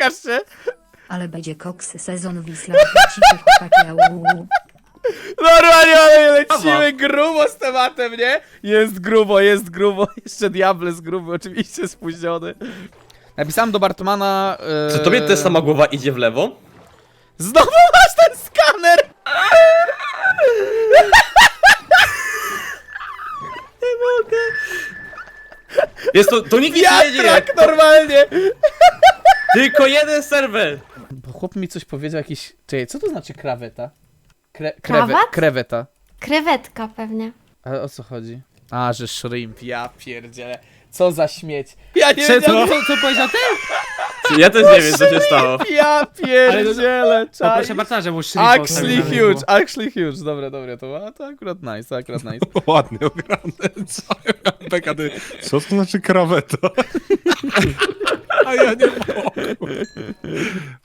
pokaż się. Ale będzie koks sezon Wisla. Cichy chłopaki, au. Normalnie, ale lecimy grubo z tematem, nie? Jest grubo, jest grubo. Jeszcze Diable jest gruby, oczywiście spóźniony. Napisałem do Bartmana... E... Czy tobie ta sama głowa idzie w lewo? Znowu masz ten skaner! Jest to, to nikt nic nie! Wiatrak normalnie! Tylko jeden serwer! Bo chłop mi coś powiedział, jakiś... Czekaj, co to znaczy kraweta? Kre... Krewe... Krawat? Kreweta. Krewetka pewnie. Ale o co chodzi? A, że shrimp, ja pierdzielę. Co za śmieć. Ja nie Co, wiedziałem, co, co powiedział ty? Ja też nie wiem co się stało. Ja pierdzielę, To czaj. proszę bardzo, że mu szli Actually huge, actually huge. Dobra, dobra, to, a, to akurat nice, to akurat nice. Co? Bekady. Co to znaczy kraweta? A ja nie mogę.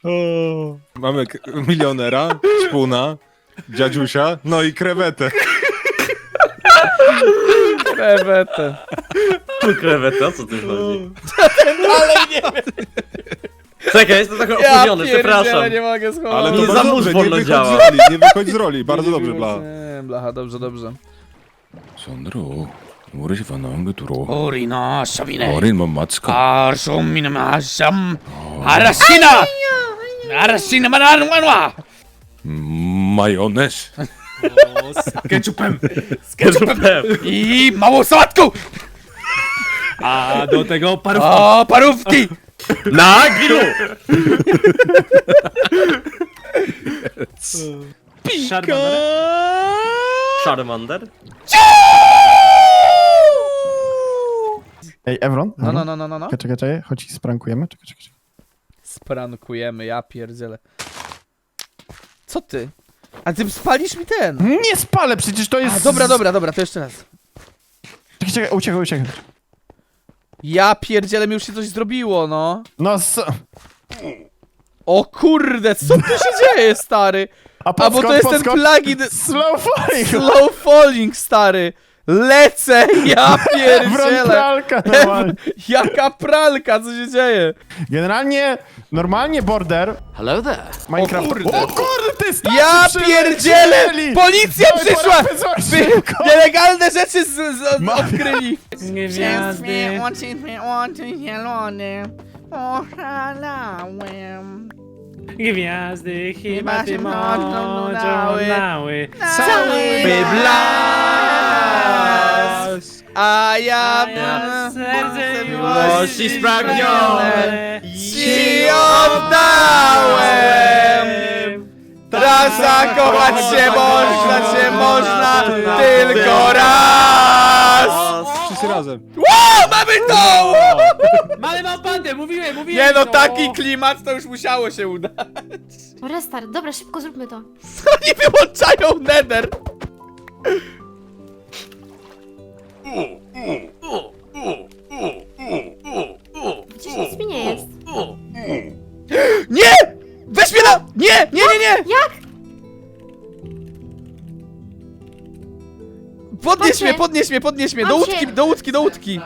O. Mamy k- milionera, szpuna, dziadziusia, no i krewetę. Krewetę. Kreweta, co ty chodzi? Ale nie Czekaj, jestem trochę ja opóźniony, przepraszam. pierdzielę, nie mogę schować. Ale to Nie za bardzo mąż dobrze, nie wolno wychodź działa. z roli, nie wychodź z roli. Bardzo dobrze, Blaha. Nie, blacha, dobrze, dobrze. Sondro, 우리 집 안나온 게 들어. Orina, szabine. 어린 맘 맞을까? Arsumina masam. Arasina! Arasina mananwanwa! 마요네즈. Z ketchupem. Ketchupem. I małą sałatką! A do tego parówki. O, parówki! Na grillu! Szarmaner. Charmander? Ej, Evron? No, no, no, no, no, no. Czekaj, czekaj, czekaj, chodź sprankujemy. Czekaj, czekaj, czekaj. Sprankujemy, ja pierdzielę. Co ty? A ty spalisz mi ten! Nie spalę, przecież to jest... A, dobra, dobra, dobra, to jeszcze raz. Czekaj, czekaj, uciekaj, uciekaj. Ja pierdzielę, mi już się coś zrobiło, no. No, so... O kurde, co tu się dzieje, stary? A, A bo to jest ten podskocz. plugin Slow falling! Slow Falling, stary. Lecę, ja pierdzielę. Normalnie. Jaka pralka, co się dzieje? Generalnie, normalnie border... Hello there. Minecraft... O kurde. O kurde, ty stary, Ja pierdzielę! przyjęli! Policja Dawaj, przyszła! Wy szybko! nielegalne rzeczy z, z, Ma- odkryli. Gwiazdy. Gwiazdy chyba się ty mocno moczą dały. dały. Cały blask, a ja Ja serce miłości spragnione ci oddałem. Teraz zakochać się można, się można tylko raz. Wszyscy razem. O, mamy to! Mamy małpandę, mówiłem, mówiłem. Nie no, taki klimat to już musiało się udać. Restart. Dobra, szybko zróbmy to. Oni wyłączają nether. Gdzieś nic mi nie jest. Nie! Weź mnie na... Nie, nie, nie, nie! Jak? Podnieś mnie, podnieś mnie, podnieś mnie, do łódki, do łódki, do łódki.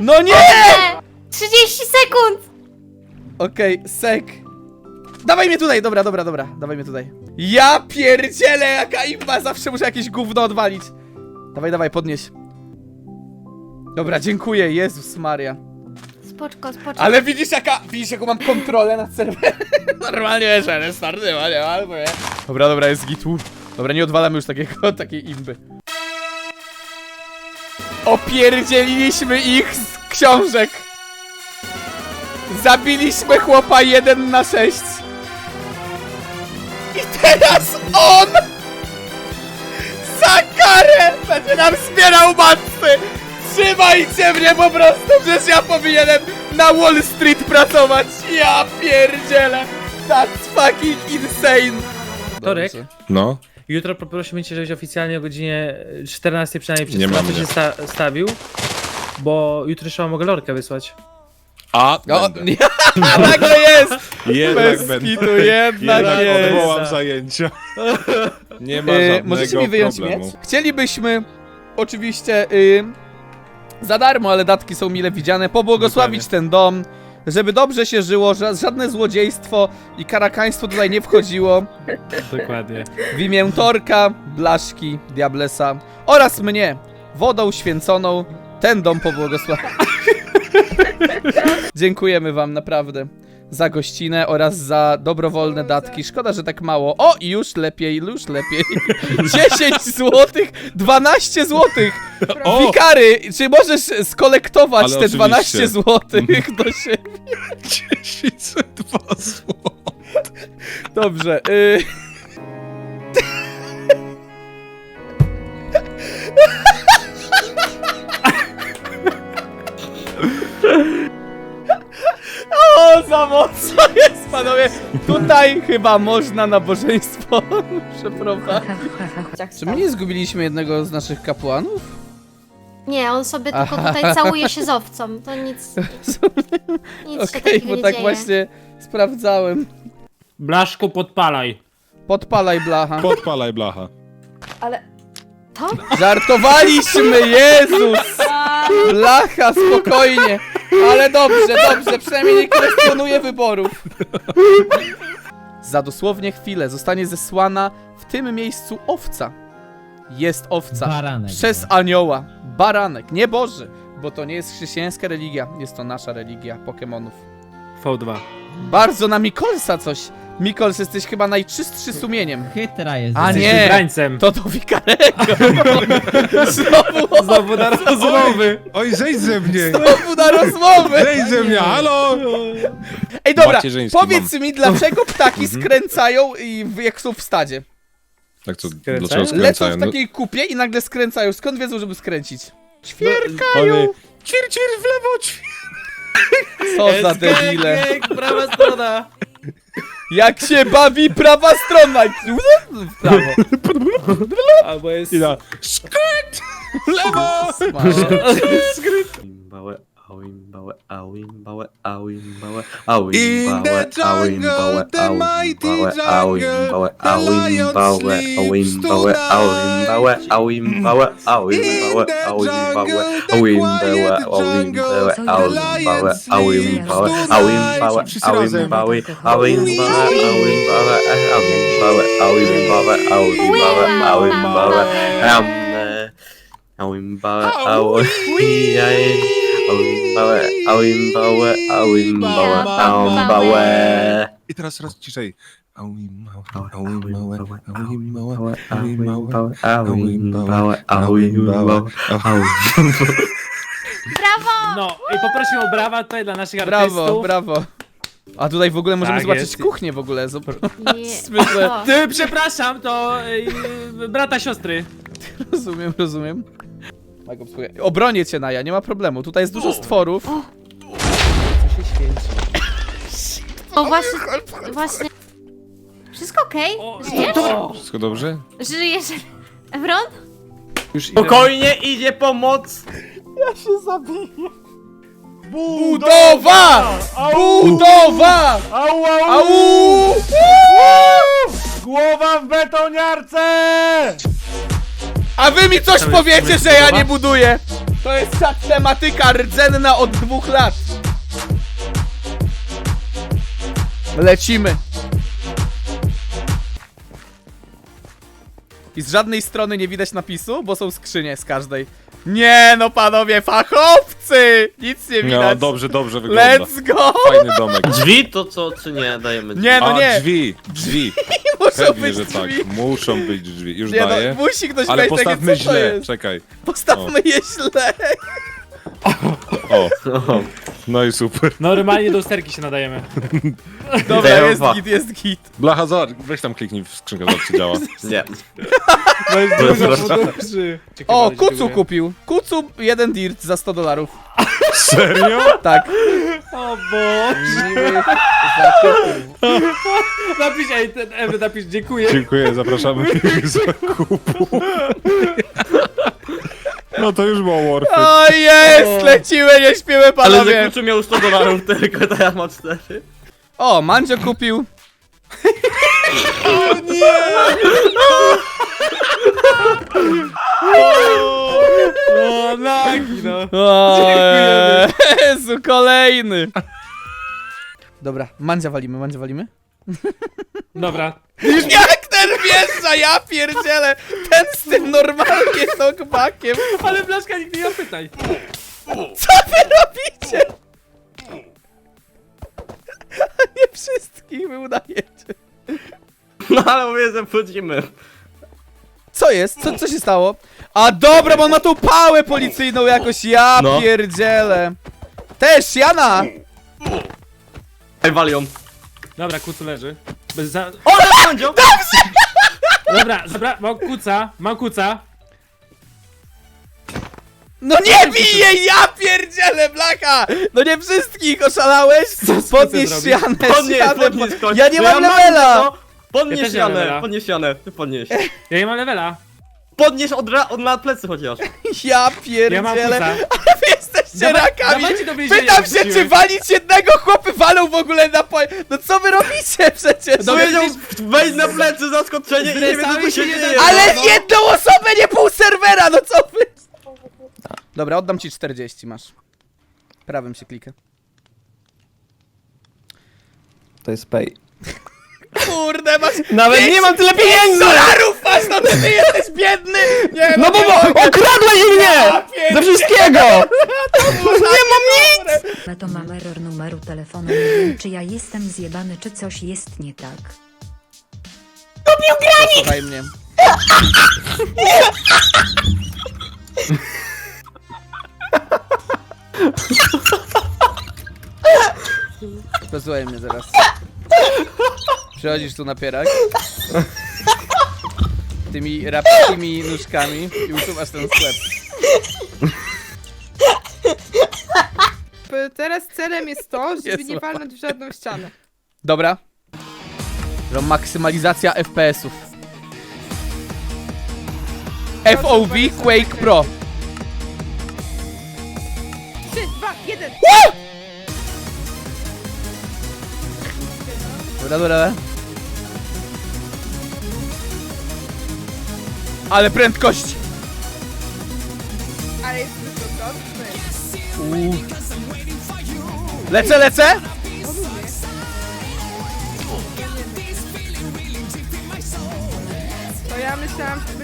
No nie! Nie! 30 sekund! Okej, sek. Dawaj mnie tutaj, dobra, dobra, dobra, dawaj mnie tutaj. Ja pierdzielę, jaka imba, zawsze muszę jakieś gówno odwalić. Dawaj, dawaj, podnieś. Dobra, dziękuję, Jezus Maria. Spoczko, spoczko. Ale widzisz jaka, widzisz jaką mam kontrolę nad serwerem? Normalnie wiesz, ale starty, ale, ale, nie. Dobra, dobra, jest gitu. Dobra, nie odwalamy już takiego, takiej imby. Opierdzieliliśmy ich z książek. Zabiliśmy chłopa 1 na 6. I teraz on za karę będzie nam zbierał matcy. Trzymajcie mnie po prostu, przecież ja powinienem na Wall Street pracować. Ja pierdzielę. That's fucking insane. Torek? No. Jutro poprosimy cię, żebyś oficjalnie o godzinie 14 przynajmniej Nie pracą mamy, się nie. sta stawił. Bo jutro trzeba mogę lorkę wysłać. A, No, będę. nie, nagle jest! Jednak Bez będę. kitu, jednak Jednak jest. odwołam zajęcia. Nie ma E, żadnego możecie mi wyjąć problemu. miecz? Chcielibyśmy oczywiście y, za darmo, ale datki są mile widziane, pobłogosławić ten dom żeby dobrze się żyło, ża- żadne złodziejstwo i karakaństwo tutaj nie wchodziło. Dokładnie. W imię Torka, Blaszki, Diablesa oraz mnie, wodą święconą, ten dom pobłogosławi. Dziękujemy wam naprawdę za gościnę oraz za dobrowolne datki. Szkoda, że tak mało. O, już lepiej, już lepiej. 10 złotych, 12 złotych. O! Wikary, czy możesz skolektować Ale te oczywiście. 12 złotych do siebie? 1002 zł. Dobrze. Y... O, za mocno jest, panowie. Tutaj chyba można nabożeństwo przeprowadzić. Czy my nie zgubiliśmy jednego z naszych kapłanów? Nie, on sobie tylko tutaj całuje się z owcą. To nic, nic się Okej, takiego bo nie tak dzieje. właśnie sprawdzałem. Blaszku, podpalaj. Podpalaj blacha. Podpalaj blacha. To? Żartowaliśmy, Jezus! Blacha, spokojnie. Ale dobrze, dobrze, przynajmniej nie kwestionuję wyborów. Za dosłownie chwilę zostanie zesłana w tym miejscu owca. Jest owca. Baranek. Przez anioła. Baranek, nie Boży. Bo to nie jest chrześcijańska religia, jest to nasza religia Pokemonów. V2. Bardzo na Mikolsa coś. Mikols, jesteś chyba najczystszy sumieniem. Chytra jest. A Jesteś nie. wybrańcem. To do Wikarego. Znowu, Znowu na rozmowy. Oj, zejdź ze mnie! znowu na rozmowy. Zejdź ze mnie, halo! Ej, dobra, Macierzyński powiedz mi, dlaczego ptaki skręcają i w- jak są w stadzie? Tak co, Skręcają? dlaczego Lecą skręcają? w No, takiej kupie i nagle skręcają. Skąd wiedzą, żeby skręcić? Pany, Cir, cir, w lewo. Co za debile. prawa strona. Jak się bawi prawa strona. W prawo. Albo jest... I na... Skryt! W Awimbawe, Awimbawe, Awimbawe, Awimbawe, In the jungle, the mighty jungle, the lion sleeps tonight. In the jungle, the quiet jungle, the lion sleeps tonight. Aulimbałe, aulimbałe, aulimbałe, aulimbałe. I teraz raz ciszej. Aulimbałe, aulimbałe, aulimbałe, aulimbałe, aulimbałe, aulimbałe. Brawo! No, i poprosimy o brawa tutaj dla naszych Brawo, artystów. brawo. A tutaj w ogóle możemy Tak zobaczyć jest. kuchnię w ogóle. Nie. Ty, przepraszam, to y, brata siostry. rozumiem, rozumiem. Tak, obsługuję. Obronię cię, Naja, nie ma problemu. Tutaj jest dużo stworów. o właśnie, właśnie. Wszystko okej? O, Żyjesz? Wszystko dobrze? Żyjesz? Evron? Już idę. Spokojnie, idzie pomoc! Budowa! Budowa! Au, Au! Głowa w betoniarce! A wy mi coś powiecie, że ja nie buduję! To jest ta tematyka rdzenna od dwóch lat. Lecimy. I z żadnej strony nie widać napisu, bo są skrzynie z każdej. Nie no panowie, fachowcy! Nic nie No, widać. dobrze, dobrze wygląda. Let's go! Fajny domek. Drzwi to co, czy nie? Dajemy Nie no A, nie, drzwi, drzwi. muszą Pewnie, być że drzwi. tak. Muszą być drzwi. Już Nie no, daję. musi ktoś Ale powiedzieć, postawmy co to źle. jest. Czekaj. Postawmy je źle. O, O, no i super. Normalnie do usterki się nadajemy. Dobra, jest Lewa. git, jest git. Blacha, zobacz, weź tam kliknij w skrzynkę, zobacz czy działa. nie. No jest dużo podróży. O, Kucu kupił. Kucu, jeden dirt za 100 dolarów. Serio? Tak. O Boże. Napisz, ej, ten Ewy, napisz dziękuję. Dziękuję, zapraszamy do zakupu. No to już było Warfit. O jest! Lecimy, nie śpimy Ale panowie! Zekuczu miał 100 dolarów tylko, to ja mam 4. O, Mandzio kupił. O, nagi, no. Jezu, kolejny! Dobra, Mandzia walimy, Mandzia walimy. Dobra. Jak ten wjeżdża, ja pierdzielę! Ten z tym normalnie knockbackiem. Ale Blaszka nigdy nie pytaj. Co wy robicie? Nie wszystkich wy udajecie. No ale mówię, że wchodzimy. Co jest? Co, co się stało? A dobra, bo on ma tą pałę policyjną jakoś, ja No. pierdzielę. Też, Jana! Ej, walią. Dobra, kucu leży. Bez za... O, sędzią! Dobra, dobra, mam kuca, mam kuca. No nie bij jej, ja pierdzielę, blaka! No nie wszystkich, oszalałeś? Podnieś zrobić? Janę, Podnieś, Janę, podnieś po- kość. Ja nie mam levela! Podnieś Ja też nie mam Janę, levela. podnieś Janę, podnieś. Ja nie mam levela. Podnieś od, ra- od na plecy chociaż. Ja Ja mam pierdzielę. kuca. Wy jesteście Dawaj- rakami! dawajcie do więzienia, Pytam się, czy walić jednego chłopy walą w ogóle na po... No co wy robicie przecież? Powiedział, wejdź na plecy, zaskoczenie i nie wiem co tu Zdresałeś się mnie dzieje. na- Ale no. jedną osobę, nie pół serwera, no co wy? Dobra, oddam ci 40, masz. Prawym się klikę. To jest pay. Kurde, masz... Nawet nie mam tyle pieniędzy! dolarów masz, no ty, ty jesteś biedny! Nie, No bo, nie bo mogę. okradłeś mnie! Ze wszystkiego! Nie mam nic! Na to mam error numeru telefonu. Nie wiem, czy ja jestem zjebany, czy coś jest nie tak. Słuchaj mnie. Posłuchaj mnie teraz. Przychodzisz tu na pierak. Tymi rapskimi nóżkami i usuwasz ten sklep. P- Teraz celem jest to, żeby Jest nie łapa. walnąć w żadną ścianę. Dobra. To Maksymalizacja FPS-ów. FOV Quake Pro. 3, 2, 1! Dobra, dobra. Ale prędkość! Ale jest dużo Uuu. Lecę, lecę! To ja myślałam, że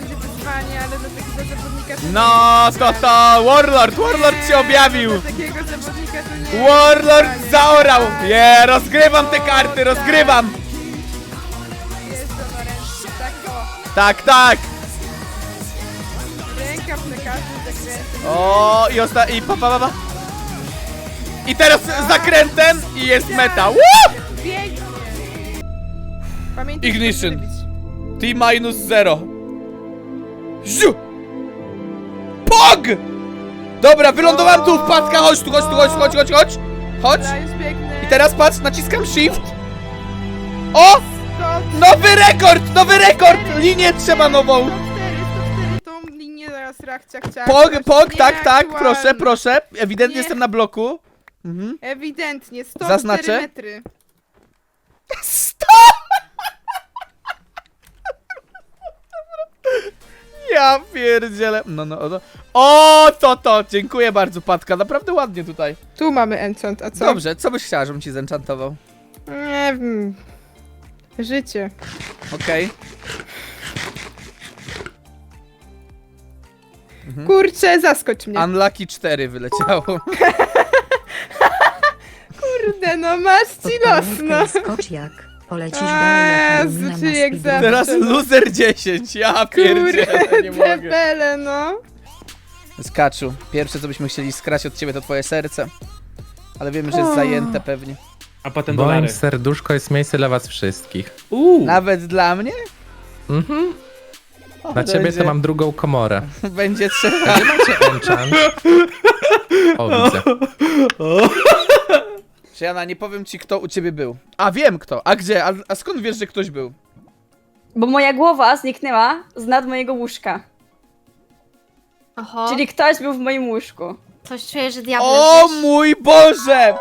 wyzwanie, ale do takiego zawodnika to No, to to! Warlord! Warlord się objawił! Do takiego zawodnika to nie Warlord wyzwanie. zaorał! Nie, rozgrywam te karty, rozgrywam! Jest to na ręce. Tak o. Tak, tak! Każdym zakręcie. O, i osta... i pa, pa, pa, pa. I teraz z zakrętem i jest meta. Woo! Pięknie! Pamiętaj, żeby Ignition. to zrobić. T minus 0. Ziu! POG! Dobra, wylądowałem tu, wpadka, chodź tu, chodź tu, chodź, chodź, chodź, chodź. Chodź. Dobra, już biegnę. I teraz patrz, naciskam shift. O! Nowy rekord, nowy rekord! Linię trzeba nową. 104, 104 tą linię zaraz. Pog, pog, tak, tak, nieaktualne. proszę, proszę. Ewidentnie Nie. jestem na bloku. Mhm. Ewidentnie, 104 Zaznaczę? metry. Sto! Ja pierdzielę. No, no, no. O, to, to. Dziękuję bardzo, Patka. Naprawdę ładnie tutaj. Tu mamy enchant, a co? Dobrze, co byś chciała, żebym ci zenchantował? Nie wiem. Życie. Okej. Kurczę, zaskocz mnie. Unlucky 4 wyleciało. Kurde, no masz ci los, no. Podpórkę skocz jak. Polecisz A, dalej jak Rumina znaczy na jak zawsze. Teraz loser 10. Ja pierdzielę, nie Kurde, mogę. bele, no. Skaczu, pierwsze co byśmy chcieli skrać od ciebie to twoje serce. Ale wiemy, że jest O. zajęte pewnie. A potem Moim dolary. serduszko jest miejsce dla was wszystkich. Uuu. Nawet dla mnie? Mhm. O, Na ciebie będzie, to mam drugą komorę. Będzie trzeba. Gdzie macie enchant? O, widzę. Jana, nie powiem ci kto u ciebie był. A wiem kto. A gdzie? A, a skąd wiesz, że ktoś był? Bo moja głowa zniknęła z nad mojego łóżka. Oho, Czyli ktoś był w moim łóżku. coś czuję, że diabeł O gdzieś- mój Boże!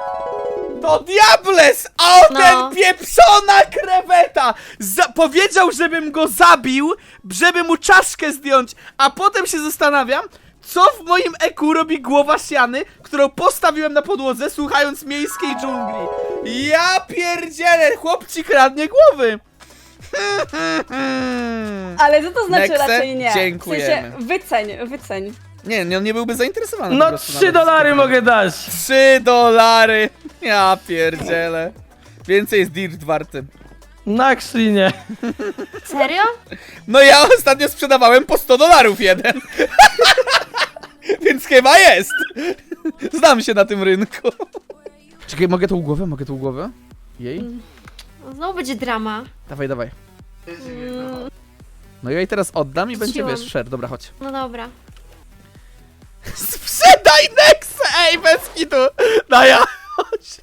To Diables! A o No. ten pieprzona kreweta! Za powiedział, żebym go zabił, żeby mu czaszkę zdjąć, a potem się zastanawiam, Co w moim eku robi głowa siany, którą postawiłem na podłodze, słuchając miejskiej dżungli? Ja pierdzielę, chłop ci kradnie głowy! Ale co to znaczy Nexe, raczej nie? W dziękujemy. sensie, wyceń, wyceń. Nie, nie, on nie byłby zainteresowany po No prostu 3 nawet. dolary mogę dać. 3 dolary! Ja pierdzielę. Więcej jest dirt warty. Na krzynie. Serio? No ja ostatnio sprzedawałem po 100 dolarów jeden. Więc chyba jest. Znam się na tym rynku. Czekaj, mogę tą głowę? Mogę tą głowę? Jej? Znowu będzie drama. Dawaj, dawaj. No ja jej teraz oddam i będzie, wiesz, share. Dobra, chodź. No dobra. Sprzedaj Nex! Ej, bez kitu! No ja, chodź.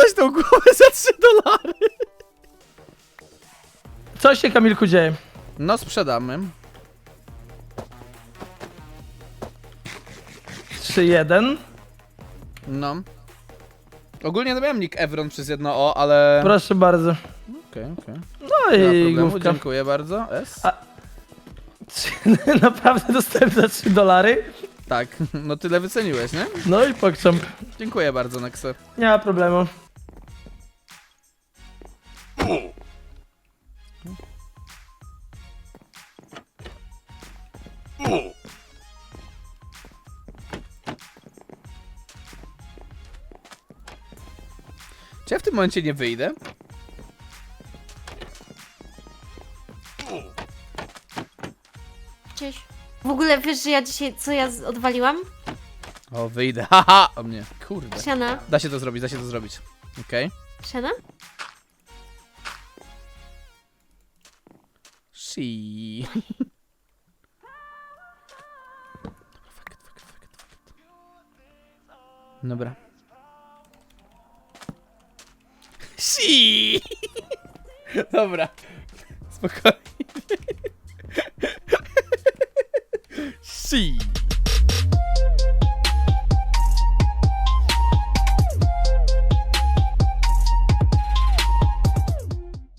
Sprzedać tą głowę za 3 dolary. Co się Kamilku dzieje? No, sprzedamy. 3-1. No. Ogólnie to miałem nick Evron przez jedno O, ale... Proszę bardzo. Okej. No Nie ma i problemu, główka. dziękuję bardzo. S? A- Naprawdę dostałem za 3 dolary? Tak, no tyle wyceniłeś, nie? No i pokczam. Dziękuję bardzo, Nexe. Nie ma problemu. Tym momencie nie wyjdę? Cześć. W ogóle wiesz, że ja dzisiaj, co ja z- odwaliłam? O, wyjdę. Haha! O mnie. Kurde. Siana. Da się to zrobić, da się to zrobić. Okej. Siana? Shi. Dobra. Si. Dobra. Spokojnie. Si.